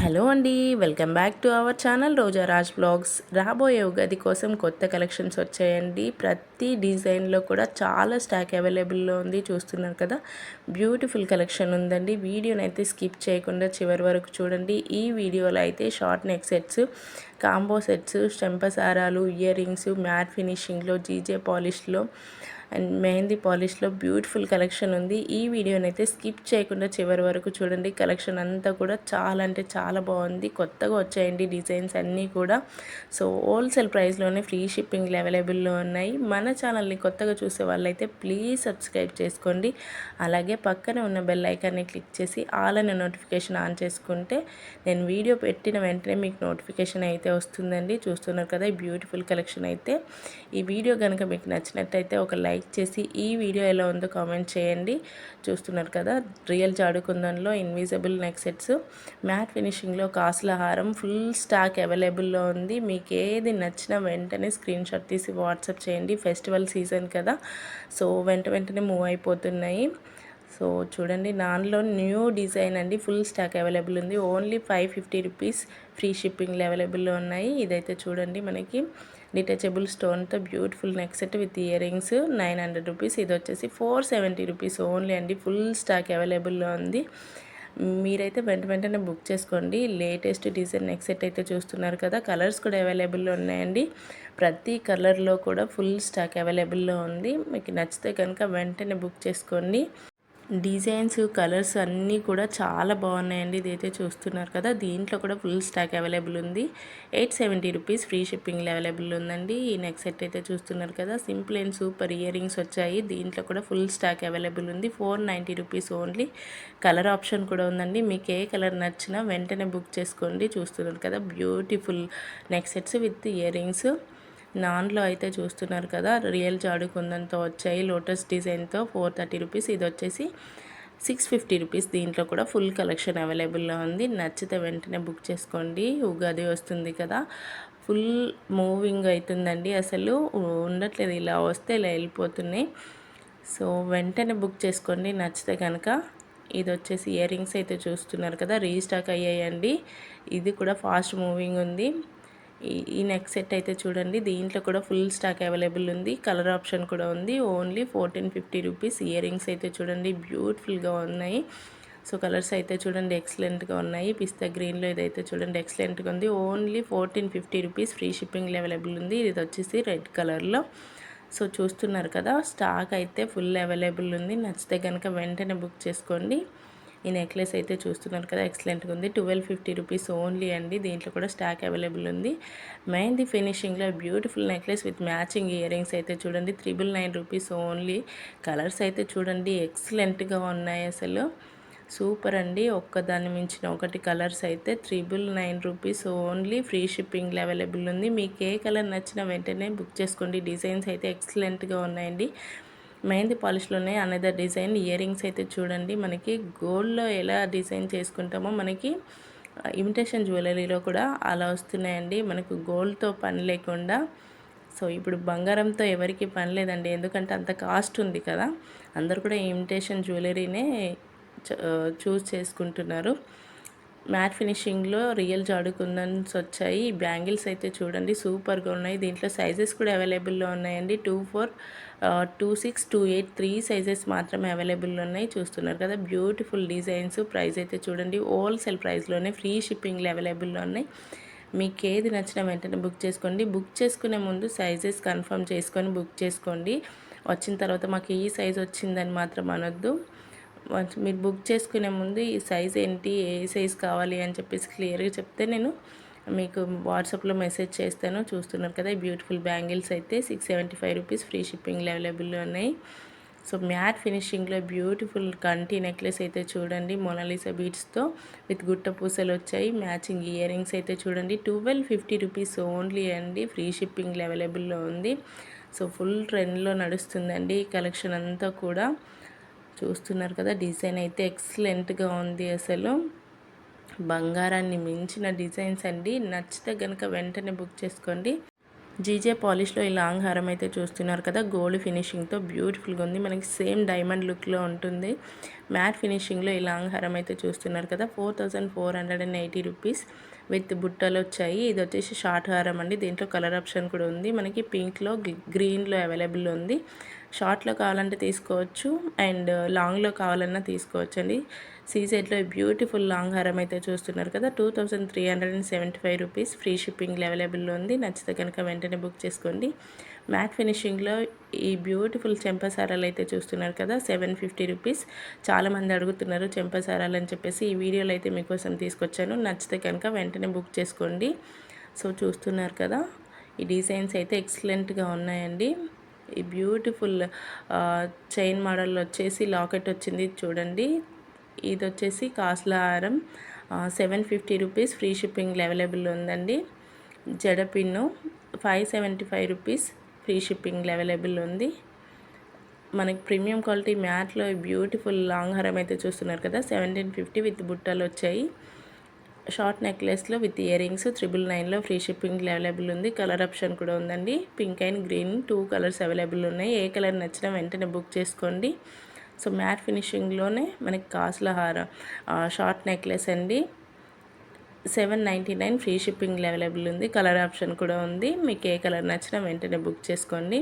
Hello అండి welcome back to our channel Roja Raj blogs. రాబోయే ఉగాది కోసం కొత్త కలెక్షన్స్ వచ్చాయండి. ప్రతి డిజైన్లో కూడా చాలా స్టాక్ అవైలబుల్లో ఉంది చూస్తున్నారు కదా. బ్యూటిఫుల్ కలెక్షన్ ఉందండి. వీడియోని అయితే స్కిప్ చేయకుండా చివరి వరకు చూడండి. ఈ వీడియోలో అయితే short neck sets combo sets చెంపసారాలు ear rings matte ఫినిషింగ్లో జీజే పాలిష్లో అండ్ మెహందీ పాలిష్లో బ్యూటిఫుల్ కలెక్షన్ ఉంది. ఈ వీడియోని అయితే స్కిప్ చేయకుండా చివరి వరకు చూడండి. కలెక్షన్ అంతా కూడా చాలా అంటే చాలా బాగుంది. కొత్తగా వచ్చాయండి డిజైన్స్ అన్నీ కూడా. సో హోల్సేల్ ప్రైస్లోనే ఫ్రీ షిప్పింగ్లు అవైలబుల్లో ఉన్నాయి. మన ఛానల్ని కొత్తగా చూసే వాళ్ళైతే ప్లీజ్ సబ్స్క్రైబ్ చేసుకోండి. అలాగే పక్కనే ఉన్న బెల్ ఐకాన్ని క్లిక్ చేసి ఆల్ అనే నోటిఫికేషన్ ఆన్ చేసుకుంటే నేను వీడియో పెట్టిన వెంటనే మీకు నోటిఫికేషన్ అయితే వస్తుందండి. చూస్తున్నారు కదా ఈ బ్యూటిఫుల్ కలెక్షన్ అయితే. ఈ వీడియో కనుక మీకు నచ్చినట్టయితే ఒక లైక్ లైక్ చేసి ఈ వీడియో ఎలా ఉందో కామెంట్ చేయండి. చూస్తున్నారు కదా రియల్ జాడుకుందంలో ఇన్విజిబుల్ నెక్ సెట్స్ మ్యాట్ ఫినిషింగ్లో కాసుల హారం ఫుల్ స్టాక్ అవైలబుల్లో ఉంది. మీకు ఏది నచ్చినా వెంటనే స్క్రీన్ షాట్ తీసి వాట్సాప్ చేయండి. ఫెస్టివల్ సీజన్ కదా సో వెంట వెంటనే మూవ్ అయిపోతున్నాయి. సో చూడండి దానిలో న్యూ డిజైన్ అండి. ఫుల్ స్టాక్ అవైలబుల్ ఉంది. Only five fifty rupees free షిప్పింగ్లో అవైలబుల్లో ఉన్నాయి. ఇదైతే చూడండి మనకి detachable స్టోన్తో beautiful neck set with ear rings nine hundred rupees ఇది వచ్చేసి ఫోర్ సెవెంటీ రూపీస్ ఓన్లీ అండి. ఫుల్ స్టాక్ అవైలబుల్లో ఉంది. మీరైతే వెంట వెంటనే బుక్ చేసుకోండి. లేటెస్ట్ డిజైన్ నెక్ సెట్ అయితే చూస్తున్నారు కదా కలర్స్ కూడా అవైలబుల్లో ఉన్నాయండి. ప్రతి కలర్లో కూడా ఫుల్ స్టాక్ అవైలబుల్లో ఉంది. మీకు నచ్చితే కనుక వెంటనే బుక్ చేసుకోండి. డిజైన్స్ కలర్స్ అన్నీ కూడా చాలా బాగున్నాయండి. ఇదైతే చూస్తున్నారు కదా దీంట్లో కూడా ఫుల్ స్టాక్ అవైలబుల్ ఉంది. ఎయిట్ సెవెంటీ రూపీస్ ఫ్రీ షిప్పింగ్లో అవైలబుల్ ఉందండి. ఈ నెక్ సెట్ అయితే చూస్తున్నారు కదా simple and super ear rings వచ్చాయి. దీంట్లో కూడా ఫుల్ స్టాక్ అవైలబుల్ ఉంది. Four ninety rupees only. Colour option కూడా ఉందండి. మీకు ఏ కలర్ నచ్చినా వెంటనే బుక్ చేసుకోండి. చూస్తున్నారు కదా beautiful neck sets with ear rings నాన్లో అయితే చూస్తున్నారు కదా రియల్ జాడు కుందంతో వచ్చాయి. లోటస్ డిజైన్తో ఫోర్ థర్టీ రూపీస్ ఇది వచ్చేసి సిక్స్ ఫిఫ్టీ రూపీస్. దీంట్లో కూడా ఫుల్ కలెక్షన్ అవైలబుల్లో ఉంది. నచ్చితే వెంటనే బుక్ చేసుకోండి. ఉగాది వస్తుంది కదా ఫుల్ మూవింగ్ అవుతుందండి అసలు. ఉండట్లేదు ఇలా వస్తే ఇలా వెళ్ళిపోతున్నాయి. సో వెంటనే బుక్ చేసుకోండి. నచ్చితే కనుక ఇది వచ్చేసి ఇయర్ రింగ్స్ అయితే చూస్తున్నారు కదా రీస్టాక్ అయ్యాయండి. ఇది కూడా ఫాస్ట్ మూవింగ్ ఉంది. ఈ నెక్ సెట్ అయితే చూడండి. దీంట్లో కూడా ఫుల్ స్టాక్ అవైలబుల్ ఉంది. కలర్ ఆప్షన్ కూడా ఉంది. Only fourteen fifty rupees ear rings అయితే చూడండి. బ్యూటిఫుల్గా ఉన్నాయి. సో కలర్స్ అయితే చూడండి. ఎక్సలెంట్గా ఉన్నాయి. పిస్తా గ్రీన్లో ఇదైతే చూడండి. ఎక్సలెంట్గా ఉంది. Only fourteen fifty rupees free shipping available ఉంది. ఇది వచ్చేసి రెడ్ కలర్లో సో చూస్తున్నారు కదా స్టాక్ అయితే ఫుల్ అవైలబుల్ ఉంది. నచ్చితే కనుక వెంటనే బుక్ చేసుకోండి. ఈ నెక్లెస్ అయితే చూస్తున్నారు కదా ఎక్సలెంట్గా ఉంది. ట్వెల్వ్ ఫిఫ్టీ రూపీస్ ఓన్లీ అండి. దీంట్లో కూడా స్టాక్ అవైలబుల్ ఉంది. Mehndi ఫినిషింగ్లో beautiful necklace with matching ear rings అయితే చూడండి. Triple nine rupees only. Colours అయితే చూడండి ఎక్సలెంట్గా ఉన్నాయి అసలు. సూపర్ అండి. ఒక్కదాన్ని మించిన ఒకటి కలర్స్ అయితే triple nine rupees only. Free షిప్పింగ్లో అవైలబుల్ ఉంది. మీకు ఏ కలర్ నచ్చినా వెంటనే బుక్ చేసుకోండి. డిజైన్స్ అయితే ఎక్సలెంట్గా ఉన్నాయండి. మెహందీ పాలిష్లోనే అనదర్ డిజైన్ ఇయర్ రింగ్స్ అయితే చూడండి. మనకి గోల్డ్లో ఎలా డిజైన్ చేసుకుంటామో మనకి ఇమిటేషన్ జ్యువెలరీలో కూడా అలా వస్తున్నాయండి. మనకు గోల్డ్తో పని లేకుండా. సో ఇప్పుడు బంగారంతో ఎవరికి పని లేదండి. ఎందుకంటే అంత కాస్ట్ ఉంది కదా. అందరు కూడా ఇమిటేషన్ జ్యువెలరీనే చూస్ చేసుకుంటున్నారు. మ్యాట్ ఫినిషింగ్లో రియల్ జాడుకుందన్స్ వచ్చాయి. బ్యాంగిల్స్ అయితే చూడండి సూపర్గా ఉన్నాయి. దీంట్లో సైజెస్ కూడా అవైలబుల్లో ఉన్నాయండి. Two four two six two eight three sizes మాత్రమే అవైలబుల్ ఉన్నాయి. చూస్తున్నారు కదా బ్యూటిఫుల్ డిజైన్స్ ప్రైస్ అయితే చూడండి. హోల్సేల్ ప్రైస్లోనే ఫ్రీ షిప్పింగ్లు అవైలబుల్లో ఉన్నాయి. మీకు ఏది నచ్చిన వెంటనే బుక్ చేసుకోండి. బుక్ చేసుకునే ముందు సైజెస్ కన్ఫర్మ్ చేసుకొని బుక్ చేసుకోండి. వచ్చిన తర్వాత మాకు ఈ సైజ్ వచ్చిందని మాత్రం అనొద్దు. మీరు బుక్ చేసుకునే ముందు ఈ సైజ్ ఏంటి ఏ సైజ్ కావాలి అని చెప్పేసి క్లియర్గా చెప్తే నేను మీకు వాట్సాప్లో మెసేజ్ చేస్తాను. చూస్తున్నారు కదా బ్యూటిఫుల్ బ్యాంగిల్స్ అయితే six seventy five rupees free షిప్పింగ్లో అవైలబుల్లో ఉన్నాయి. సో మ్యాట్ ఫినిషింగ్లో బ్యూటిఫుల్ కంటి నెక్లెస్ అయితే చూడండి. మొనాలిసా బీట్స్తో విత్ గుట్ట పూసలు వచ్చాయి. మ్యాచింగ్ ఇయర్ రింగ్స్ అయితే చూడండి. ట్వెల్వ్ ఫిఫ్టీ రూపీస్ ఓన్లీ అండి. ఫ్రీ షిప్పింగ్లో అవైలబుల్లో ఉంది. సో ఫుల్ ట్రెండ్లో నడుస్తుందండి ఈ కలెక్షన్ అంతా కూడా. చూస్తున్నారు కదా డిజైన్ అయితే ఎక్సలెంట్గా ఉంది అసలు. బంగారాన్ని మించిన డిజైన్స్ అండి. నచ్చితే కనుక వెంటనే బుక్ చేసుకోండి. జీజే పాలిష్లో ఈ లాంగ్ హారం అయితే చూస్తున్నారు కదా గోల్డ్ ఫినిషింగ్తో బ్యూటిఫుల్గా ఉంది. మనకి సేమ్ డైమండ్ లుక్లో ఉంటుంది. మ్యాట్ ఫినిషింగ్లో ఈ లాంగ్ హారం అయితే చూస్తున్నారు కదా four thousand four hundred and eighty rupees with బుట్టలు వచ్చాయి. ఇది వచ్చేసి షార్ట్ హారం అండి. దీంట్లో కలర్ ఆప్షన్ కూడా ఉంది. మనకి పింక్లో గ్రీన్లో అవైలబుల్ ఉంది. షార్ట్లో కావాలంటే తీసుకోవచ్చు అండ్ లాంగ్లో కావాలన్నా తీసుకోవచ్చు అండి సీజెడ్లో బ్యూటిఫుల్ లాంగ్ హారం అయితే చూస్తున్నారు కదా two thousand three hundred and seventy five rupees free shipping అవైలబుల్లో ఉంది. నచ్చితే కనుక వెంటనే బుక్ చేసుకోండి. మ్యాట్ ఫినిషింగ్లో ఈ బ్యూటిఫుల్ చెంపసారాలు అయితే చూస్తున్నారు కదా సెవెన్ ఫిఫ్టీ రూపీస్. చాలామంది అడుగుతున్నారు చెంపసారాలు అని చెప్పేసి ఈ వీడియోలో అయితే మీకోసం తీసుకొచ్చాను. నచ్చితే కనుక వెంటనే బుక్ చేసుకోండి. సో చూస్తున్నారు కదా ఈ డిజైన్స్ అయితే ఎక్సలెంట్గా ఉన్నాయండి. ఈ బ్యూటిఫుల్ చైన్ మోడల్ వచ్చేసి లాకెట్ వచ్చింది. చూడండి. ఇది వచ్చేసి కాస్ల హారం seven fifty rupees. Free shipping available ఉందండి. జడపిన్ను five seventy five rupees. Free shipping available ఉంది. మనకి ప్రీమియం క్వాలిటీ మ్యాట్లో బ్యూటిఫుల్ లాంగ్ హారం అయితే చూస్తున్నారు కదా. సెవెంటీన్ ఫిఫ్టీ విత్ బుట్టలు వచ్చాయి. షార్ట్ నెక్లెస్లో విత్ ఇయర్ రింగ్స్ త్రిబుల్ నైన్లో ఫ్రీ షిప్పింగ్ అవైలబుల్ ఉంది. కలర్ ఆప్షన్ కూడా ఉందండి. Pink and green two colours available ఉన్నాయి. ఏ కలర్ నచ్చినా వెంటనే బుక్ చేసుకోండి. సో మ్యాట్ ఫినిషింగ్లోనే మనకి కాసుల హార షార్ట్ నెక్లెస్ అండి. Seven ninety nine free shipping available ఉంది. కలర్ ఆప్షన్ కూడా ఉంది. మీకు ఏ కలర్ నచ్చినా వెంటనే బుక్ చేసుకోండి.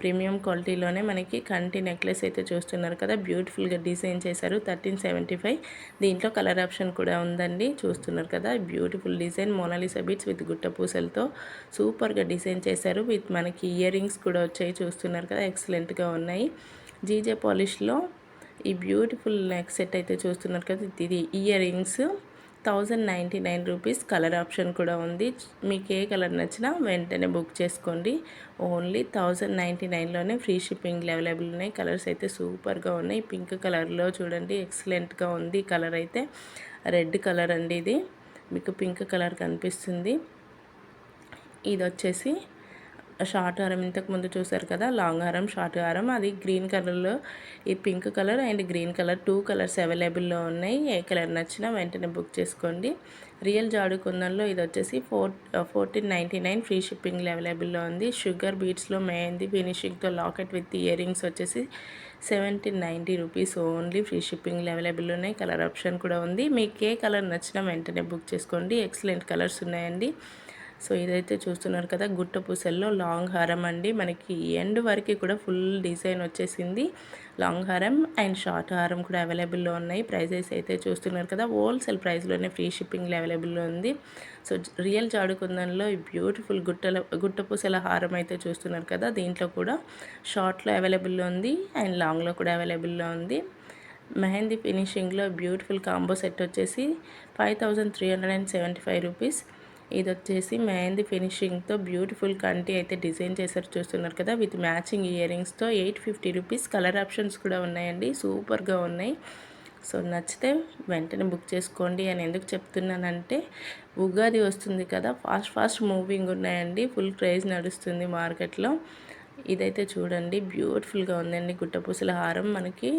ప్రీమియం క్వాలిటీలోనే మనకి కంటి నెక్లెస్ అయితే చూస్తున్నారు కదా. బ్యూటిఫుల్గా డిజైన్ చేశారు. Thirteen seventy five. దీంట్లో కలర్ ఆప్షన్ కూడా ఉందండి. చూస్తున్నారు కదా. Beautiful design Mona Lisa beads with గుట్ట పూసలతో సూపర్గా డిజైన్ చేశారు. విత్ మనకి ఇయర్ రింగ్స్ కూడా వచ్చాయి. చూస్తున్నారు కదా. ఎక్సలెంట్గా ఉన్నాయి. జీజే పాలిష్లో ఈ బ్యూటిఫుల్ నెక్ సెట్ అయితే చూస్తున్నారు కదా. ఇది ear rings thousand ninety nine rupees colour option కూడా ఉంది. మీకు ఏ కలర్ నచ్చినా వెంటనే బుక్ చేసుకోండి. ఓన్లీ థౌజండ్ నైంటీ నైన్లోనే ఫ్రీ షిప్పింగ్ అవైలబుల్ ఉన్నాయి. కలర్స్ అయితే సూపర్గా ఉన్నాయి. పింక్ కలర్లో చూడండి ఎక్సలెంట్గా ఉంది కలర్ అయితే. రెడ్ కలర్ అండి ఇది. మీకు పింక్ కలర్ కనిపిస్తుంది. ఇది వచ్చేసి షార్ట్ హారం ఇంతకు ముందు చూసారు కదా? లాంగ్ హారం షార్ట్ హారం. అది గ్రీన్ కలర్లో ఈ pink colour and green colour two colours అవైలబుల్లో ఉన్నాయి. ఏ కలర్ నచ్చినా వెంటనే బుక్ చేసుకోండి. రియల్ జాడు కుందంలో ఇది వచ్చేసి four fourteen ninety nine free shipping అవైలబుల్లో ఉంది. షుగర్ బీట్స్లో మెహందీ ఫినిషింగ్తో లాకెట్ విత్ ఇయర్ రింగ్స్ వచ్చేసి seventeen ninety rupees only free shipping available ఉన్నాయి. కలర్ ఆప్షన్ కూడా ఉంది. మీకు ఏ కలర్ నచ్చినా వెంటనే బుక్ చేసుకోండి. ఎక్సలెంట్ కలర్స్ ఉన్నాయండి. సో ఇదైతే చూస్తున్నారు కదా గుట్ట పూసల్లో లాంగ్ హారం అండి. మనకి ఎండ్ వరకు కూడా ఫుల్ డిజైన్ వచ్చేసింది. లాంగ్ హారం అండ్ షార్ట్ హారం కూడా అవైలబుల్లో ఉన్నాయి. ప్రైజెస్ అయితే చూస్తున్నారు కదా హోల్సేల్ ప్రైస్లోనే ఫ్రీ షిప్పింగ్ అవైలబుల్లో ఉంది. సో రియల్ జాడుకుందంలో బ్యూటిఫుల్ గుట్టల గుట్ట పూసల హారం అయితే చూస్తున్నారు కదా దీంట్లో కూడా షార్ట్లో అవైలబుల్లో ఉంది అండ్ లాంగ్లో కూడా అవైలబుల్లో ఉంది. మెహందీ ఫినిషింగ్లో బ్యూటిఫుల్ కాంబో సెట్ వచ్చేసి five thousand three hundred and seventy five rupees ఇది వచ్చేసి మెహందీ ఫినిషింగ్తో బ్యూటిఫుల్ కంటి అయితే డిజైన్ చేశారు చూస్తున్నారు కదా with matching year రింగ్స్తో eight fifty rupees colour options కూడా ఉన్నాయండి సూపర్గా ఉన్నాయి. సో నచ్చితే వెంటనే బుక్ చేసుకోండి అని ఎందుకు చెప్తున్నానంటే ఉగాది వస్తుంది కదా ఫాస్ట్ ఫాస్ట్ మూవింగ్ ఉన్నాయండి ఫుల్ క్రేజ్ నడుస్తుంది మార్కెట్లో. ఇదైతే చూడండి బ్యూటిఫుల్గా ఉందండి గుట్టపూసల హారం. మనకి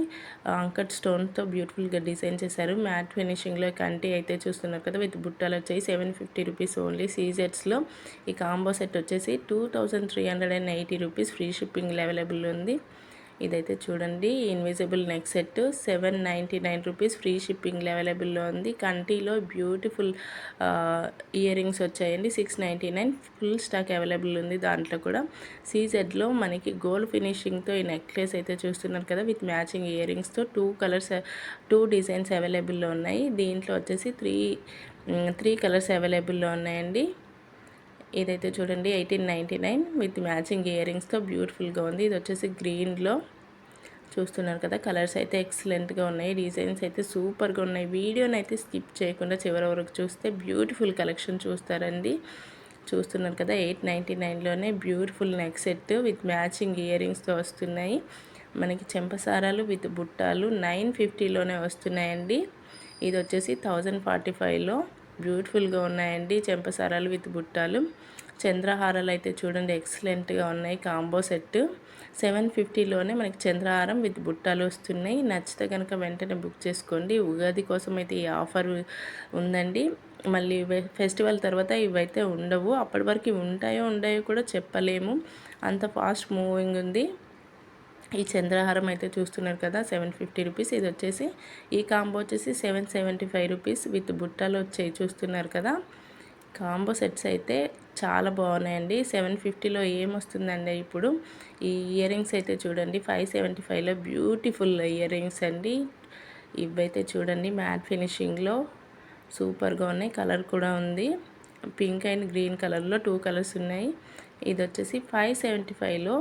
అంకట్ స్టోన్తో బ్యూటిఫుల్గా డిజైన్ చేశారు. మ్యాట్ ఫినిషింగ్లో కంటి అయితే చూస్తున్నారు కదా విత్ బుట్టాలు వచ్చేసి సెవెన్ ఫిఫ్టీ రూపీస్ ఓన్లీ. సీజెట్స్లో ఈ కాంబో సెట్ వచ్చేసి two thousand three hundred and eighty rupees. Free shipping available ఉంది. ఇదైతే చూడండి invisible neck set seven ninety nine rupees free shipping అవైలబుల్లో ఉంది. కంటీలో బ్యూటిఫుల్ ఇయర్ రింగ్స్ వచ్చాయండి. Six ninety nine full stock available ఉంది దాంట్లో కూడా. సీజెడ్లో మనకి గోల్డ్ ఫినిషింగ్తో ఈ నెక్లెస్ అయితే చూస్తున్నారు కదా విత్ మ్యాచింగ్ ఇయర్ రింగ్స్తో టూ కలర్స్ టూ డిజైన్స్ అవైలబుల్లో ఉన్నాయి. దీంట్లో వచ్చేసి త్రీ త్రీ కలర్స్ అవైలబుల్లో ఉన్నాయండి. ఇదైతే చూడండి eighteen ninety nine with matching ear రింగ్స్తో బ్యూటిఫుల్గా ఉంది. ఇది వచ్చేసి గ్రీన్లో చూస్తున్నారు కదా కలర్స్ అయితే ఎక్సలెంట్గా ఉన్నాయి. డిజైన్స్ అయితే సూపర్గా ఉన్నాయి. వీడియోని అయితే స్కిప్ చేయకుండా చివరి వరకు చూస్తే బ్యూటిఫుల్ కలెక్షన్ చూస్తారండి. చూస్తున్నారు కదా eight ninety నైన్లోనే beautiful neck set with matching ear రింగ్స్తో వస్తున్నాయి. మనకి చెంపసారాలు విత్ బుట్టాలు నైన్ ఫిఫ్టీలోనే వస్తున్నాయండి. ఇది వచ్చేసి థౌజండ్ ఫార్టీ ఫైవ్లో బ్యూటిఫుల్గా ఉన్నాయండి. చెంపసారాలు విత్ బుట్టాలు. చంద్రహారాలు అయితే చూడండి ఎక్సలెంట్గా ఉన్నాయి. Combo set. సెవెన్ ఫిఫ్టీలోనే మనకి చంద్రహారం విత్ బుట్టాలు వస్తున్నాయి. నచ్చితే కనుక వెంటనే బుక్ చేసుకోండి. ఉగాది కోసం అయితే ఈ ఆఫర్ ఉందండి. మళ్ళీ ఫెస్టివల్ తర్వాత ఇవైతే ఉండవు. అప్పటి వరకు ఉంటాయో ఉండయో కూడా చెప్పలేము. అంత ఫాస్ట్ మూవింగ్ ఉంది. ఈ చంద్రహారం అయితే చూస్తున్నారు కదా సెవెన్ ఫిఫ్టీ రూపీస్. ఇది వచ్చేసి ఈ కాంబో వచ్చేసి seven seventy five rupees with బుట్టలు వచ్చాయి చూస్తున్నారు కదా. కాంబో సెట్స్ అయితే చాలా బాగున్నాయండి. సెవెన్ ఫిఫ్టీలో ఏమొస్తుందండి ఇప్పుడు? ఈ ఇయర్ రింగ్స్ అయితే చూడండి ఫైవ్ సెవెంటీ ఫైవ్లో బ్యూటిఫుల్ ఇయర్ రింగ్స్ అండి. ఇవైతే చూడండి మ్యాట్ ఫినిషింగ్లో సూపర్గా ఉన్నాయి. కలర్ కూడా ఉంది. పింక్ అండ్ గ్రీన్ కలర్లో టూ కలర్స్ ఉన్నాయి. ఇది వచ్చేసి ఫైవ్ సెవెంటీ ఫైవ్లో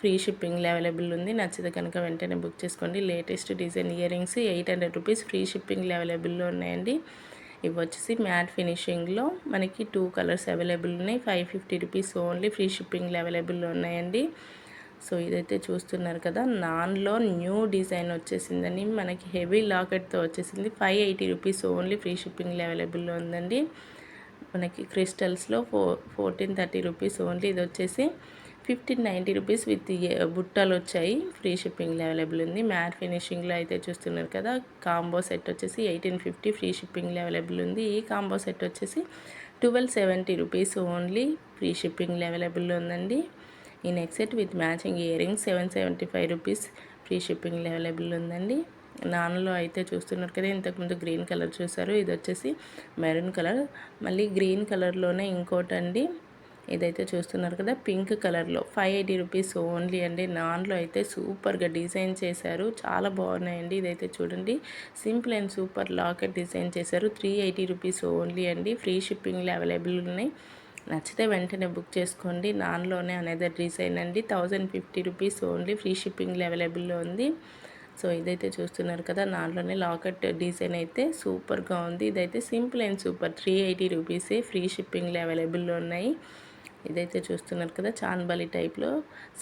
ఫ్రీ షిప్పింగ్లో అవైలబుల్ ఉంది. నచ్చితే కనుక వెంటనే బుక్ చేసుకోండి. Latest design ear rings eight hundred rupees free షిప్పింగ్లో అవైలబుల్లో ఉన్నాయండి. ఇవి వచ్చేసి మ్యాట్ ఫినిషింగ్లో మనకి టూ కలర్స్ అవైలబుల్ ఉన్నాయి. Five fifty rupees only free షిప్పింగ్లో అవైలబుల్లో ఉన్నాయండి. సో ఇదైతే చూస్తున్నారు కదా నాన్లో న్యూ డిజైన్ వచ్చేసిందని మనకి హెవీ లాకెట్తో వచ్చేసింది. Five eighty rupees only free షిప్పింగ్లో అవైలబుల్లో ఉందండి. మనకి క్రిస్టల్స్లో ఫో ఫోర్టీన్ థర్టీ రూపీస్ ఓన్లీ ఇది వచ్చేసి ఫిఫ్టీన్ నైంటీ రూపీస్ విత్ బుట్టలు వచ్చాయి. ఫ్రీ షిప్పింగ్లో అవైలబుల్ ఉంది. మ్యాట్ ఫినిషింగ్లో అయితే చూస్తున్నారు కదా కాంబో సెట్ వచ్చేసి ఎయిటీన్ ఫిఫ్టీ ఫ్రీ షిప్పింగ్లో అవైలబుల్ ఉంది. ఈ కాంబో సెట్ వచ్చేసి twelve seventy rupees only free షిప్పింగ్లో అవైలబుల్ ఉందండి. ఈ neck set with matching ear rings seven seventy five rupees free షిప్పింగ్లో అవైలబుల్ ఉందండి. నాన్నలో అయితే చూస్తున్నారు కదా ఇంతకుముందు గ్రీన్ కలర్ చూసారు ఇది వచ్చేసి మెరూన్ కలర్. మళ్ళీ గ్రీన్ కలర్లోనే ఇంకోటండి. అండి ఇదైతే చూస్తున్నారు కదా పింక్ కలర్లో. ఫైవ్ ఎయిటీ రూపీస్ ఓన్లీ అండి. నాన్లో అయితే సూపర్గా డిజైన్ చేశారు. చాలా బాగున్నాయండి. ఇదైతే చూడండి. Simple and super locket design చేశారు. త్రీ ఎయిటీ రూపీస్ ఓన్లీ అండి. ఫ్రీ షిప్పింగ్లో అవైలబుల్ ఉన్నాయి. నచ్చితే వెంటనే బుక్ చేసుకోండి. నాన్లోనే అనేది డిజైన్ అండి. Thousand fifty rupees only free షిప్పింగ్లో అవైలబుల్లో ఉంది. సో ఇదైతే చూస్తున్నారు కదా నాలోనే లాకెట్ డిజైన్ అయితే సూపర్గా ఉంది. ఇదైతే simple and super. Three eighty రూపీసే ఫ్రీ షిప్పింగ్లో అవైలబుల్లో ఉన్నాయి. ఇదైతే చూస్తున్నారు కదా చాన్బలి టైప్లో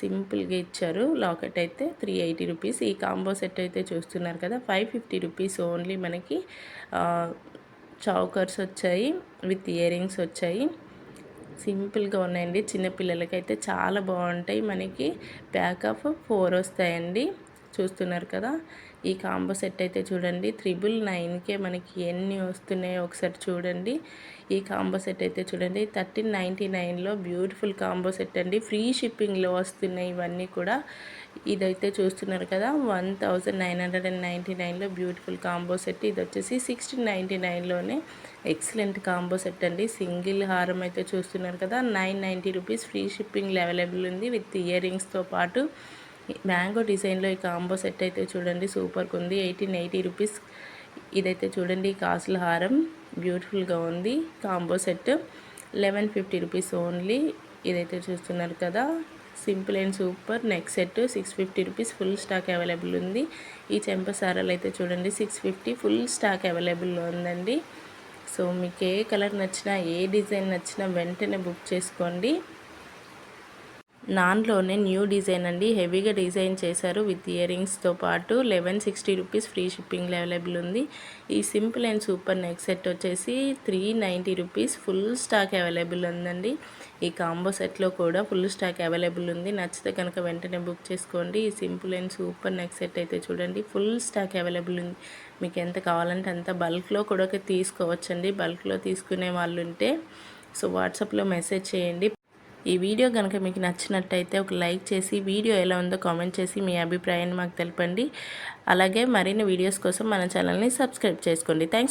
సింపుల్గా ఇచ్చారు. లాకెట్ అయితే త్రీ ఎయిటీ రూపీస్. ఈ కాంబో సెట్ అయితే చూస్తున్నారు కదా ఫైవ్ ఫిఫ్టీ రూపీస్ ఓన్లీ మనకి చౌకర్స్ వచ్చాయి విత్ ఇయర్ రింగ్స్ వచ్చాయి. సింపుల్గా ఉన్నాయండి. చిన్నపిల్లలకైతే చాలా బాగుంటాయి. మనకి ప్యాక్ ఆఫ్ ఫోర్ వస్తాయండి. చూస్తున్నారు కదా ఈ కాంబో సెట్ అయితే చూడండి. త్రిబుల్ నైన్కే మనకి ఎన్ని వస్తున్నాయో ఒకసారి చూడండి. ఈ కాంబో సెట్ అయితే చూడండి. థర్టీన్ నైంటీ నైన్లో బ్యూటిఫుల్ కాంబో సెట్ అండి. ఫ్రీ షిప్పింగ్లో వస్తున్నాయి ఇవన్నీ కూడా. ఇదైతే చూస్తున్నారు కదా one thousand nine hundred and ninety నైన్లో బ్యూటిఫుల్ కాంబో సెట్. ఇది వచ్చేసి సిక్స్టీన్ నైంటీ నైన్లోనే ఎక్సలెంట్ కాంబో సెట్ అండి. సింగిల్ హారం అయితే చూస్తున్నారు కదా నైన్ నైంటీ రూపీస్. ఫ్రీ షిప్పింగ్లో అవైలబుల్ ఉంది విత్ ఇయర్ రింగ్స్తో పాటు. మ్యాంగో డిజైన్లో ఈ కాంబో సెట్ అయితే చూడండి సూపర్గా ఉంది ఎయిటీన్ ఎయిటీ రూపీస్. ఇదైతే చూడండి కాసుల హారం. బ్యూటిఫుల్గా ఉంది combo set. Eleven fifty rupees only. ఇదైతే చూస్తున్నారు కదా simple and super neck set. Six fifty rupees full stock available ఉంది. ఈ చెంప సారాలు అయితే చూడండి సిక్స్ ఫిఫ్టీ ఫుల్ స్టాక్ అవైలబుల్లో ఉందండి. సో మీకు ఏ కలర్ నచ్చినా ఏ డిజైన్ నచ్చినా వెంటనే బుక్ చేసుకోండి. నాన్లోనే న్యూ డిజైన్ అండి. హెవీగా డిజైన్ చేశారు విత్ ఇయర్ రింగ్స్తో పాటు లెవెన్ సిక్స్టీ రూపీస్ ఫ్రీ షిప్పింగ్లో అవైలబుల్ ఉంది. ఈ simple and super neck set వచ్చేసి three ninety rupees full stock available ఉందండి. ఈ కాంబో సెట్లో కూడా ఫుల్ స్టాక్ అవైలబుల్ ఉంది. నచ్చితే కనుక వెంటనే బుక్ చేసుకోండి. ఈ simple and super neck set అయితే చూడండి ఫుల్ స్టాక్ అవైలబుల్ ఉంది. మీకు ఎంత కావాలంటే అంత బల్క్లో కూడా తీసుకోవచ్చండి. బల్క్లో తీసుకునే వాళ్ళు ఉంటే సో వాట్సాప్లో మెసేజ్ చేయండి. ఈ వీడియో కనుక మీకు నచ్చినట్టయితే ఒక లైక్ చేసి వీడియో ఎలా ఉందో కామెంట్ చేసి మీ అభిప్రాయాన్ని మాకు తెలపండి. అలాగే మరిన్ని వీడియోస్ కోసం మన ఛానల్ని సబ్స్క్రైబ్ చేసుకోండి. థ్యాంక్స్